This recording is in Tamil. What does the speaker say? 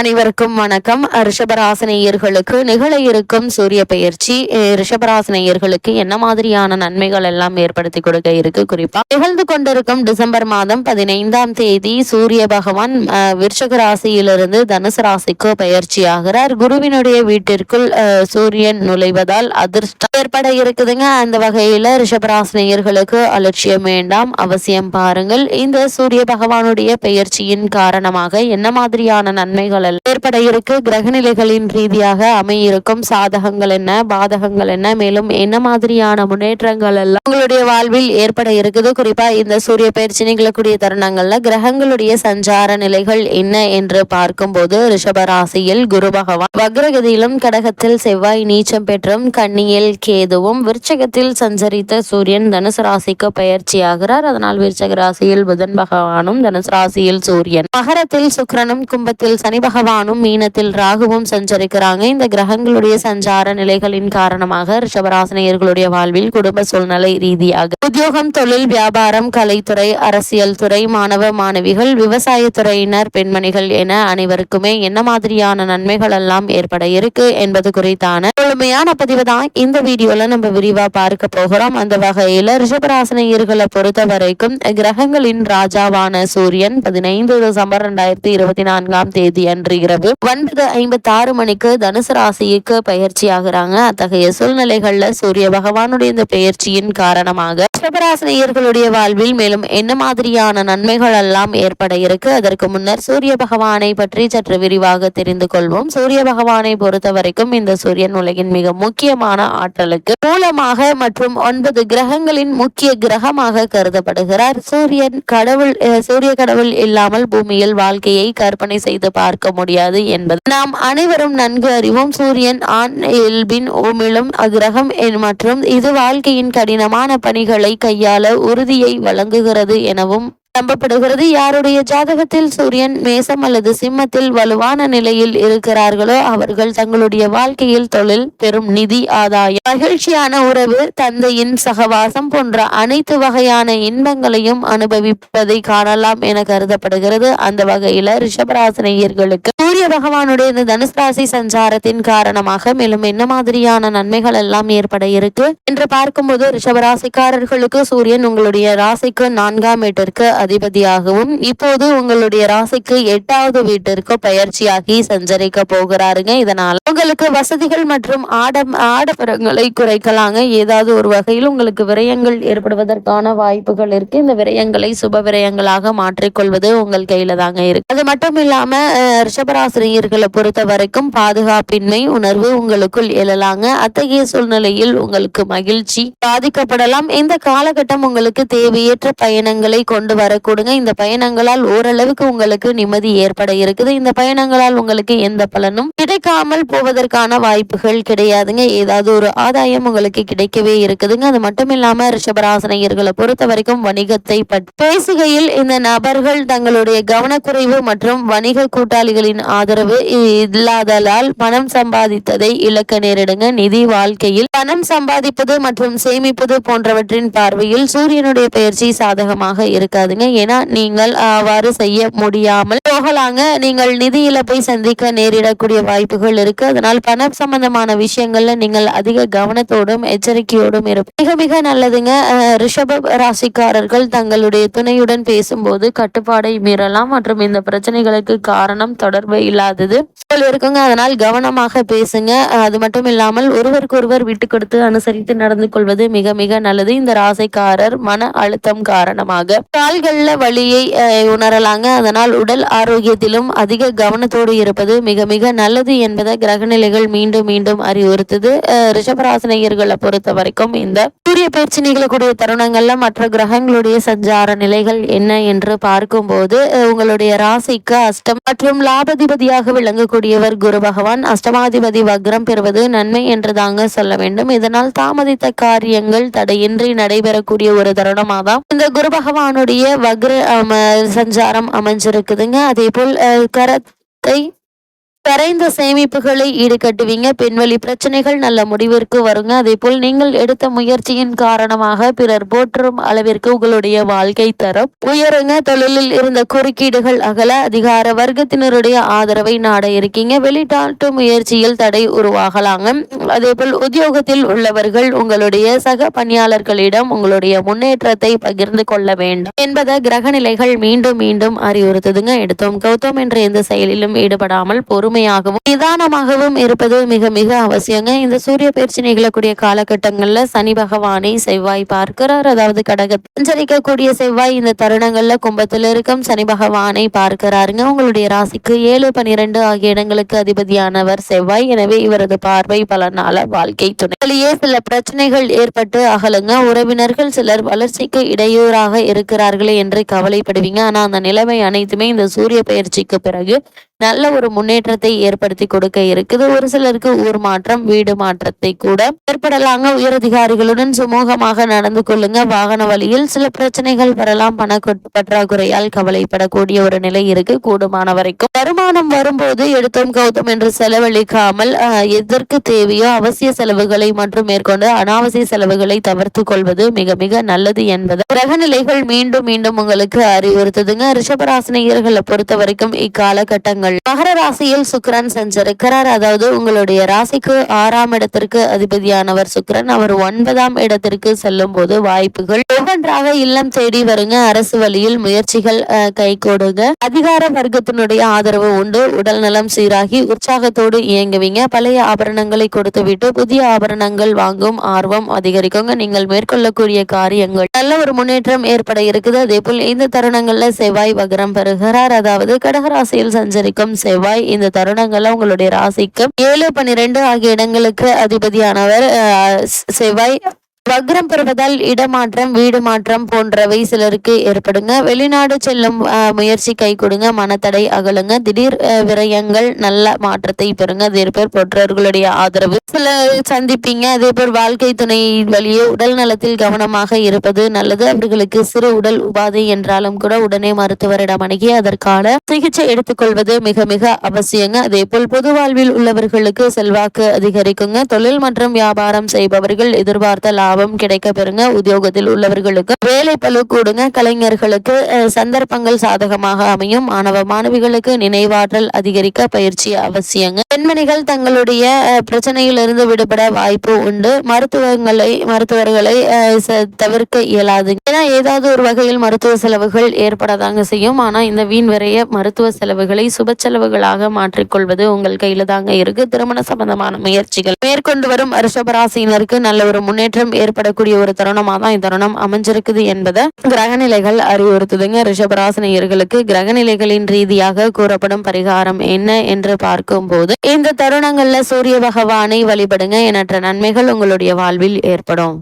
அனைவருக்கும் வணக்கம். ரிஷபராசனையர்களுக்கு நிகழ இருக்கும் சூரிய பயிற்சி ரிஷபராசனையர்களுக்கு என்ன மாதிரியான நன்மைகள் எல்லாம் ஏற்படுத்தி கொடுக்க இருக்கு? குறிப்பா நிகழ்ந்து கொண்டிருக்கும் டிசம்பர் மாதம் பதினைந்தாம் தேதி சூரிய பகவான் விருஷக ராசியிலிருந்து தனுசு ராசிக்கு பயிற்சி ஆகிறார். குருவினுடைய வீட்டிற்குள் சூரியன் நுழைவதால் அதிர்ஷ்டம் ஏற்பட இருக்குதுங்க. அந்த வகையில ரிஷபராசனையர்களுக்கு அலட்சியம் வேண்டாம். அவசியம் பாருங்கள். இந்த சூரிய பகவானுடைய பயிற்சியின் காரணமாக என்ன மாதிரியான நன்மைகள் சூழல். ஏற்பட இருக்கு. கிரகநிலைகளின் ரீதியாக அமையிருக்கும் சாதகங்கள் என்ன பாதகங்கள் என்ன மேலும் என்ன மாதிரியான முன்னேற்றங்கள் எல்லாம் உங்களுடைய வாழ்வில் ஏற்பட இருக்குது. குறிப்பா இந்த சூரிய பயிற்சி நிகழக்கூடிய தருணங்கள்ல கிரகங்களுடைய சஞ்சார நிலைகள் என்ன என்று பார்க்கும்போது ரிஷப ராசியில் குரு பகவான் வக்ரகதியிலும் கடகத்தில் செவ்வாய் நீச்சம் பெற்றும் கன்னியில் கேதுவும் விருச்சகத்தில் சஞ்சரித்த சூரியன் தனுசு ராசிக்கு பயிற்சியாகிறார். அதனால் விருச்சக ராசியில் புதன் பகவானும் தனுசு ராசியில் சூரியன். மகரத்தில் சுக்கிரனும் கும்பத்தில் சனி பகவானும் மீனத்தில் ராகுவும் சஞ்சரிக்கிறாங்க. இந்த கிரகங்களுடைய சஞ்சார நிலைகளின் காரணமாக ரிஷபராசினியர்களுடைய வாழ்வில் குடும்ப சூழ்நிலை ரீதியாக உத்தியோகம் தொழில் வியாபாரம் கலைத்துறை அரசியல் துறை மாணவ மாணவிகள் விவசாயத்துறையினர் பெண்மணிகள் என அனைவருக்குமே என்ன மாதிரியான நன்மைகள் எல்லாம் ஏற்பட இருக்கு என்பது குறித்தான முழுமையான பதிவு தான் இந்த வீடியோல நம்ம விரிவா பார்க்க போகிறோம். அந்த வகையில ரிஷபராசினியர்களை பொறுத்த வரைக்கும் கிரகங்களின் ராஜாவான சூரியன் பதினைந்து டிசம்பர் ரெண்டாயிரத்தி இருபத்தி நான்காம் தேதி அன்று இரவு ஒன்பது ஐம்பத்தி ஆறு மணிக்கு தனுசு ராசிக்கு பயிற்சி ஆகுறாங்க அத்தகைய சூழ்நிலைகள்ல சூரிய பகவானுடைய இந்த பெயர்ச்சியின் காரணமாக ரிஷபராசினியர்களுடைய வாழ்வில் மேலும் என்ன மாதிரியான நன்மைகள் எல்லாம் ஏற்பட இருக்கு? அதற்கு முன்னர் சூரிய பகவானை பற்றி சற்று விரிவாக தெரிந்து கொள்வோம். சூரிய பகவானை பொறுத்த வரைக்கும் இந்த சூரியன் உலகின் மிக முக்கியமான ஆற்றலுக்கு மூலமாக மற்றும் ஒன்பது கிரகங்களின் முக்கிய கிரகமாக கருதப்படுகிறார். சூரியன் கடவுள் சூரிய கடவுள் இல்லாமல் பூமியில் வாழ்க்கையை கற்பனை செய்து பார்க்க முடியாது என்பது. நாம் அனைவரும் நன்கு அறிவோம். சூரியன் ஆண் இயல்பின் உமிழும் கிரகம் என்- மற்றும் இது வாழ்க்கையின் கடினமான பணிகளை கையாள உறுதியை வழங்குகிறது எனவும் நம்பப்படுகிறது. யாருடைய ஜாதகத்தில் சூரியன் மேசம் அல்லது சிம்மத்தில் வலுவான நிலையில் இருக்கிறார்களோ அவர்கள் தங்களுடைய வாழ்க்கையில் தொழில் பெரும் நிதி ஆதாயம் மகிழ்ச்சியான உறவு தந்தையின் சகவாசம் போன்ற அனைத்து வகையான இன்பங்களையும் அனுபவிப்பதை காணலாம் என கருதப்படுகிறது. அந்த வகையில ரிஷபராசினியர்களுக்கு சூரிய பகவானுடைய இந்த தனுசு ராசி சஞ்சாரத்தின் காரணமாக மேலும் என்ன மாதிரியான நன்மைகள் எல்லாம் ஏற்பட இருக்கு? என்று பார்க்கும்போது ரிஷபராசிக்காரர்களுக்கு சூரியன் உங்களுடைய ராசிக்கு நான்காம் வீட்டிற்கு அதிபதியாகவும் இப்போது உங்களுடைய ராசிக்கு எட்டாவது வீட்டிற்கு பயிற்சியாகி சஞ்சரிக்க போகிறாருங்க. இதனால உங்களுக்கு வசதிகள் மற்றும் ஆடம் ஆடம்பரங்களை குறைக்கலாங்க. ஏதாவது ஒரு வகையில் உங்களுக்கு விரயங்கள் ஏற்படுவதற்கான வாய்ப்புகள் இருக்கு. இந்த விரயங்களை சுப விரயங்களாக மாற்றிக்கொள்வது உங்கள் கையில தாங்க இருக்கு. அது மட்டும் இல்லாம ரிஷபராசிரியர்களை பொறுத்த வரைக்கும் பாதுகாப்பின்மை உணர்வு உங்களுக்குள் எழலாங்க. அத்தகைய சூழ்நிலையில் உங்களுக்கு மகிழ்ச்சி பாதிக்கப்படலாம். இந்த காலகட்டம் உங்களுக்கு தேவையற்ற பயணங்களை கொண்டு வர கொடுங்க. இந்த பயணங்களால் ஓரளவுக்கு உங்களுக்கு நிம்மதி ஏற்பட இருக்குது. இந்த பயணங்களால் உங்களுக்கு எந்த பலனும் கிடைக்காமல் போவதற்கான வாய்ப்புகள் கிடையாதுங்க. ஏதாவது ஒரு ஆதாயம் உங்களுக்கு கிடைக்கவே இருக்குதுங்க. அது மட்டும் இல்லாம ரிஷபராசனையர்களை பொறுத்த வரைக்கும் வணிகத்தை பற்றி பேசுகையில் இந்த நபர்கள் தங்களுடைய கவனக்குறைவு மற்றும் வணிக கூட்டாளிகளின் ஆதரவு இல்லாதலால் பணம் சம்பாதித்ததை இழக்க நேரிடுங்க. நிதி வாழ்க்கையில் பணம் சம்பாதிப்பது மற்றும் சேமிப்பது போன்றவற்றின் பார்வையில் சூரியனுடைய பயிற்சி சாதகமாக இருக்காதுங்க. ஏன்னா நீங்கள் அவ்வாறு செய்ய முடியாமல் போகலாங்க. நீங்கள் நிதி இழப்பை சந்திக்க நேரிடக்கூடிய வாய்ப்புகள் இருக்கு. அதனால் பண சம்பந்தமான விஷயங்கள்ல நீங்கள் அதிக கவனத்தோடும் எச்சரிக்கையோடும் இருப்ப மிக மிக நல்லதுங்க. ரிஷப ராசிக்காரர்கள் தங்களுடைய துணையுடன் பேசும்போது கட்டுப்பாடை மீறலாம் மற்றும் இந்த பிரச்சனைகளுக்கு காரணம் தொடர்பு இல்லாதது இருக்குங்க. அதனால் கவனமாக பேசுங்க. அது மட்டும் இல்லாமல் ஒருவருக்கொருவர் விட்டு கொடுத்து அனுசரித்து நடந்து கொள்வது மிக மிக நல்லது. இந்த ராசிக்காரர் மன அழுத்தம் காரணமாக. கால்கள் நல்ல வழியை உணரலாங்க. அதனால் உடல் ஆரோக்கியத்திலும் அதிக கவனத்தோடு இருப்பது மிக மிக நல்லது என்பதை கிரகநிலைகள் மீண்டும் மீண்டும் அறிவுறுத்துது. ரிஷபராசனையர்களை ரிஷபராசினியர்களை பொறுத்த வரைக்கும் இந்த சூரிய பயிற்சி நிகழக்கூடிய தருணங்கள்ல மற்ற கிரகங்களுடைய சஞ்சார நிலைகள் என்ன என்று பார்க்கும்போது உங்களுடைய ராசிக்கு அஷ்டம் மற்றும் லாபதிபதியாக விளங்கக்கூடியவர் குரு பகவான். அஷ்டமாதிபதி வக்ரம் பெறுவது நன்மை என்று தாங்க சொல்ல வேண்டும். இதனால் தாமதித்த காரியங்கள் தடையின்றி நடைபெறக்கூடிய ஒரு தருணமாக தான் இந்த குரு பகவானுடைய வக்ர சஞ்சாரம் அமைஞ்சிருக்குதுங்க. அதே போல் கரத்தை பெறைந்த சேமிப்புகளை ஈடுகட்டுவீங்க. பெண்வெளி பிரச்சனைகள் நல்ல முடிவிற்கு வருங்க. அதே போல் நீங்கள் எடுத்த முயற்சியின் காரணமாக பிறர் போற்றும் அளவிற்கு உங்களுடைய வாழ்க்கை தரம். உயருங்க. தொழிலில் இருந்த குறுக்கீடுகள் அகல அதிகார வர்க்கத்தினருடைய ஆதரவை நாட இருக்கீங்க. வெளிநாட்டு முயற்சியில் தடை உருவாகலாங்க. அதே போல் உத்தியோகத்தில் உள்ளவர்கள் உங்களுடைய சக பணியாளர்களிடம் உங்களுடைய முன்னேற்றத்தை பகிர்ந்து கொள்ள வேண்டும். என்பதை கிரக நிலைகள் மீண்டும் மீண்டும் அறிவுறுத்துதுங்க. எடுத்தோம் கௌதம் என்ற எந்த செயலிலும் ஈடுபடாமல் பொறுமையாகவும் நிதானமாகவும் இருப்பது மிக மிக அவசியங்க. இந்த சூரிய பயிற்சி நிகழக்கூடிய காலகட்டங்கள்ல சனி பகவானை செவ்வாய் பார்க்கிறார். அதாவது கடக சஞ்சரிக்கக்கூடிய செவ்வாய் இந்த தருணங்கள்ல கும்பத்தில் இருக்கும். சனி பகவானை பார்க்கிறாருங்க. உங்களுடைய ராசிக்கு ஏழு பனிரெண்டு ஆகிய இடங்களுக்கு அதிபதியானவர் செவ்வாய். எனவே இவரது பார்வை பல நாள வாழ்க்கை துணையிலேயே சில பிரச்சனைகள் ஏற்பட்டு அகலுங்க. உறவினர்கள் சிலர் வளர்ச்சிக்கு இடையூறாக இருக்கிறார்களே என்று கவலைப்படுவீங்க. ஆனா அந்த நிலைமை அனைத்துமே இந்த சூரிய பயிற்சிக்கு பிறகு நல்ல ஒரு முன்னேற்றத்தை ஏற்படுத்தி கொடுக்க இருக்குது. ஒரு சிலருக்கு ஊர் மாற்றம் வீடு மாற்றத்தை கூட ஏற்படலாங்க. உயரதிகாரிகளுடன் சுமூகமாக நடந்து கொள்ளுங்க. வாகன வழியில் சில பிரச்சனைகள் வரலாம். பண பற்றாக்குறையால் கவலைப்படக்கூடிய ஒரு நிலை இருக்கு. கூடுமான வரைக்கும் வருமானம் வரும்போது எடுத்தோம் கௌதம் என்று செலவழிக்காமல் எதற்கு தேவையோ அவசிய செலவுகளை மற்றும் மேற்கொண்டு அனாவசிய செலவுகளை தவிர்த்து கொள்வது மிக மிக நல்லது என்பது கிரகநிலைகள் மீண்டும் மீண்டும் உங்களுக்கு அறிவுறுத்துதுங்க. ரிஷபராசினியர்களை பொறுத்த வரைக்கும் இக்காலகட்டங்கள் பலன்கள் மகர ராசியில் சுக்கரன் செஞ்சிருக்கிறார். அதாவது உங்களுடைய ராசிக்கு ஆறாம் இடத்திற்கு அதிபதியானவர் சுக்கரன். அவர் ஒன்பதாம் இடத்திற்கு செல்லும் போது வாய்ப்புகள். ஒவ்வொன்றாக இல்லம் தேடி வருங்க. அரசு வழியில் முயற்சிகள் கை கொடுங்க. அதிகார வர்க்கத்தினுடைய ஆதரவு உண்டு. உடல் நலம் சீராகி உற்சாகத்தோடு இயங்குவீங்க. பழைய ஆபரணங்களை கொடுத்து விட்டு புதிய ஆபரணங்கள் வாங்கும் ஆர்வம் அதிகரிக்குங்க. நீங்கள் மேற்கொள்ளக்கூடிய காரியங்கள். நல்ல ஒரு முன்னேற்றம் ஏற்பட இருக்குது. அதே போல் இந்த தருணங்கள்ல செவ்வாய் வகரம் பெறுகிறார். அதாவது கடகராசியில் சஞ்சரி இருக்கும் செவ்வாய். இந்த தருணங்கள்ல உங்களுடைய ராசிக்கு ஏழு பன்னிரெண்டு ஆகிய இடங்களுக்கு அதிபதியானவர் செவ்வாய் வக்ரம் பெறுவதால் இடமாற்றம் வீடு மாற்றம் போன்றவை சிலருக்கு ஏற்படுங்க. வெளிநாடு செல்லும் முயற்சி கை கொடுங்க மனத்தடை அகலுங்க. திடீர் விரயங்கள் நல்ல மாற்றத்தை பெறுங்க. அதே பேர் போற்றவர்களுடைய ஆதரவு. சில சந்திப்பீங்க. அதே போல் வாழ்க்கை துணை வழியே உடல் நலத்தில் கவனமாக இருப்பது நல்லது. அவர்களுக்கு சிறு உடல் உபாதை என்றாலும் கூட உடனே மருத்துவரிடம் அணுகி அதற்கான சிகிச்சை எடுத்துக்கொள்வது மிக மிக அவசியங்க. அதே போல் பொது வாழ்வில் உள்ளவர்களுக்கு செல்வாக்கு அதிகரிக்குங்க. தொழில் மற்றும் வியாபாரம் செய்பவர்கள் எதிர்பார்த்த லாபம் லாபம் கிடைக்க பெறுங்க. உத்தியோகத்தில் உள்ளவர்களுக்கு வேலை பழு கூடுங்க. கலைஞர்களுக்கு சந்தர்ப்பங்கள் சாதகமாக அமையும். மாணவ மாணவிகளுக்கு நினைவாற்றல் அதிகரிக்க பயிற்சி அவசியங்க. பெண்மணிகள் தங்களுடைய பிரச்சனையிலிருந்து விடுபட வாய்ப்பு உண்டு. மருத்துவங்களை மருத்துவர்களை தவிர்க்க இயலாது. ஏன்னா ஏதாவது ஒரு வகையில் மருத்துவ செலவுகள் ஏற்படதாங்க செய்யும். ஆனால் இந்த வீண் விரைய மருத்துவ செலவுகளை சுப செலவுகளாக மாற்றிக்கொள்வது உங்கள் கையில தாங்க இருக்கு. திருமண சம்பந்தமான முயற்சிகள். மேற்கொண்டு வரும் ரிஷபராசினருக்கு நல்ல ஒரு முன்னேற்றம் ஏற்படக்கூடிய ஒரு தருணமாக தான் இத்தருணம் அமைஞ்சிருக்குது என்பதை கிரகநிலைகள் அறிவுறுத்துதுங்க. ரிஷபராசினியர்களுக்கு கிரகநிலைகளின் ரீதியாக கூறப்படும் பரிகாரம் என்ன என்று பார்க்கும் போது இந்த தருணங்கள்ல சூரிய பகவானை வழிபடுங்க. எண்ணற்ற நன்மைகள் உங்களுடைய வாழ்வில் ஏற்படும்.